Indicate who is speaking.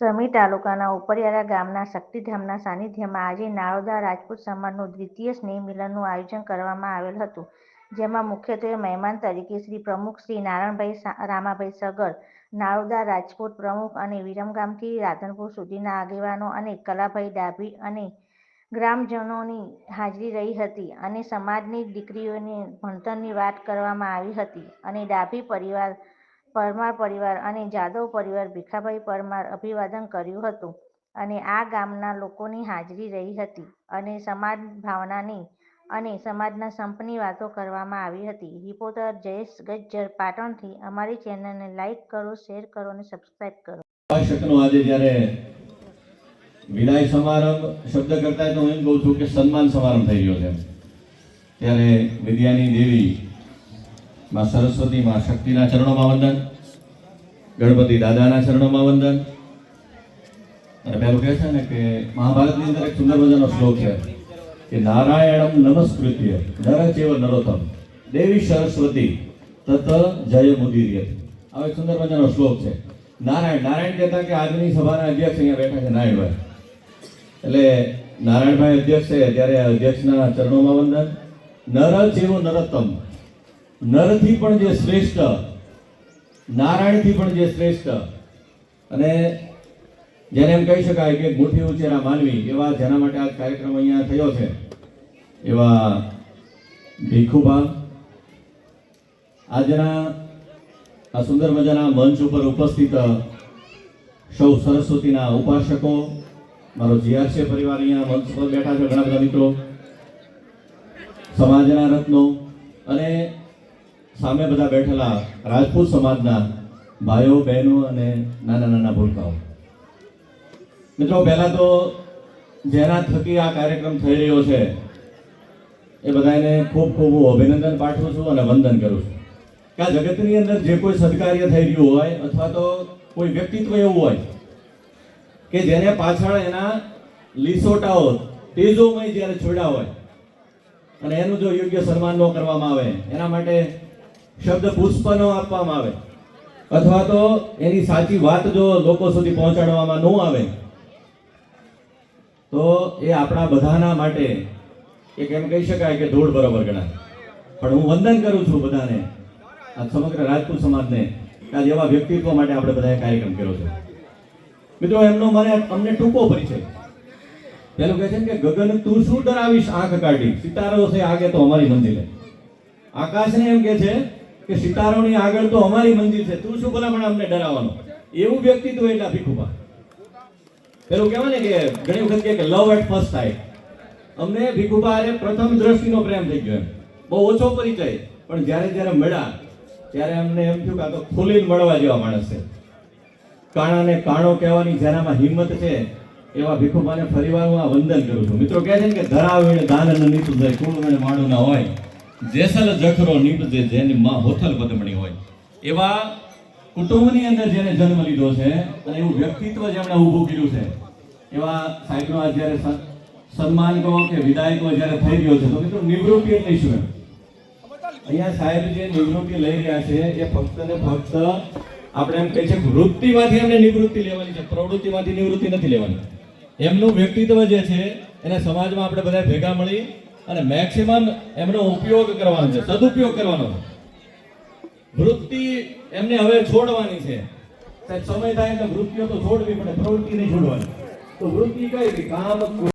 Speaker 1: સમી તાલુકાના ઉપરિયાળા ગામના શક્તિધામના સાનિધ્યમાં આજે નાળોદા રાજપૂત સમાજનું દ્વિતીય સ્નેહ મિલનનું આયોજન કરવામાં આવેલ હતું, જેમાં મુખ્યત્વે મહેમાન તરીકે શ્રી પ્રમુખ શ્રી નારાયણભાઈ રામાભાઈ સગર નાળોદા રાજપૂત પ્રમુખ અને વિરમગામથી રાધનપુર સુધીના આગેવાનો અને કલાભાઈ ડાભી અને ગ્રામજનોની હાજરી રહી હતી અને સમાજની દીકરીઓની ભણતરની વાત કરવામાં આવી હતી અને ડાભી પરિવાર પરમાર પરિવાર અને જાદવ પરિવાર ભીખાભાઈ પરમાર અભિવાદન કર્યું હતું અને આ ગામના લોકોની હાજરી રહી હતી અને સમાજ ભાવનાની અને સમાજના સંપની વાતો કરવામાં આવી હતી. રિપોર્ટર જયેશ ગજ્જર પાટણથી અમારી ચેનલને લાઈક કરો, શેર કરો અને સબસ્ક્રાઈબ કરો.
Speaker 2: આજે જ્યારે વિદાય સમારંભ શબ્દ કરતા તો હું એમ કહું છું કે સન્માન સમારંભ થઈ ગયો છે. ત્યારે વિદ્યાની દેવી માં સરસ્વતી માં શક્તિના ચરણોમાં વંદન, ગણપતિ દાદાના ચરણોમાં વંદન. અને પેલું કહે છે ને કે મહાભારતની અંદર એક સુંદર મજાનો શ્લોક છે કે નારાયણમ નમસ્કૃત્ય નર ચેવ નરોત્તમ, દેવી સરસ્વતી તત જય મુદીર્ય આ એક સુંદર મજાનો શ્લોક છે. નારાયણ નારાયણ કહેતા કે આજની સભાના અધ્યક્ષ અહીંયા બેઠા છે નારાયણભાઈ. એટલે નારાયણભાઈ અધ્યક્ષ છે, ત્યારે અધ્યક્ષના ચરણોમાં વંદન. નર જેવો નરોત્તમ નરથી પણ જે શ્રેષ્ઠ, નારાયણથી પણ જે શ્રેષ્ઠ અને જેને એમ કહી શકાય કે મુઠ્ઠી ઉચેરા માનવી એવા જેના માટે આ કાર્યક્રમ અહીંયા થયો છે. એવા ભીખુભા આજના આ સુંદર મજાના મંચ ઉપર ઉપસ્થિત સૌ સરસ્વતીના ઉપાસકો, મારો જીઆરસી પરિવાર અહીંયા મંચ પર બેઠા છે, ઘણા બધા મિત્રો, સમાજના રત્નો અને સામે બધા બેઠેલા રાજપૂત સમાજના ભાઈઓ, બહેનો અને નાના નાના ભૂલકાઓ. મિત્રો, પહેલાં તો જેના થકી આ કાર્યક્રમ થઈ રહ્યો છે, એ બધાને ખૂબ ખૂબ હું અભિનંદન પાઠવું છું અને વંદન કરું છું. કે આ જગતની અંદર જે કોઈ સદકાર્ય થઈ રહ્યું હોય, અથવા તો કોઈ વ્યક્તિત્વ એવું હોય, કે જેને પાછળ એના લીસોટાઓ, તેજોમય જ્યારે છોડ્યા હોય, અને એનું જો યોગ્ય સન્માન ન કરવામાં આવે, એના માટે શબ્દ પુષ્પ ન આપવામાં આવે. અથવા તો એની સાચી વાત જો લોકો સુધી પહોંચાડવામાં ન આવે, તો એ આપણા બધાના માટે એક એમ કહી શકાય કે ધૂળ બરોબર ગણાય. પણ હું વંદન કરું છું બધાને, આ સમગ્ર રાજપૂત સમાજને આ જેવા વ્યક્તિત્વ માટે આપણે બધાએ કાર્યક્રમ કર્યો છે. મિત્રો, એમનો મને અમને ટૂંકો પરિચય. પેલું કહે છે કે, ગગન, તું શું ડરાવીશ આંખ કાઢી? સિતારો છે આગે તો અમારી મંદિરે આકાશને એમ કે છે કે સિતારોની આગળ તો અમારી મંદિર છે. તું શું ભલામણ અમને ડરાવવાનો? એવું વ્યક્તિત્વ એટલા ભીખુભા પેલું કહેવાય ને કે ઘણી વખત કે લવ એટ ફર્સ્ટ થાય અમને ભીખુભા અરે પ્રથમ દ્રષ્ટિનો પ્રેમ થઈ ગયો એમ. બહુ ઓછો પરિચય. પણ જ્યારે જ્યારે મળ્યા, ત્યારે અમને એમ થયું કે આ તો ખુલીને મળવા જેવા માણસ છે. કાણાને કાણો કહેવાની જેનામાં હિંમત છે, એવા ભીખુભાને ફરીવાર હું આ વંદન કરું છું. મિત્રો કહે છે ને કે ધરાવીને દાન ન કુળ કુળવીને માણું ના હોય. જેસલ જખરો નીપજે જેની માં હોથલ પદમણી હોય. એવા કુટુંબની અંદર જેને જન્મ લીધો છે અને એવું વ્યક્તિત્વ જેમણે ઊભું કર્યું છે, એવા સાહેબનો આ જ્યારે સન્માન કહો કે વિદાય કહો જ્યારે થઈ રહ્યો છે, તો મિત્રો નિવૃત્તિ એટલે શું એમ? અહીંયા સાહેબ જે નિવૃત્તિ લઈ રહ્યા છે, એ ફક્ત ને ફક્ત આપણે એમ કહે છે વૃત્તિમાંથી એમને નિવૃત્તિ લેવાની છે, પ્રવૃત્તિમાંથી નિવૃત્તિ નથી લેવાની. એમનું વ્યક્તિત્વ જે છે, એને સમાજમાં આપણે બધા ભેગા મળી અને મેક્સિમમ એમનો ઉપયોગ કરવાનો છે, સદુપયોગ કરવાનો વૃત્તિ એમને હવે છોડવાની છે. સમય થાય એટલે વૃત્તિઓ તો છોડવી પડે પ્રવૃત્તિ નહીં છોડવાની. તો વૃત્તિ કઈ કામ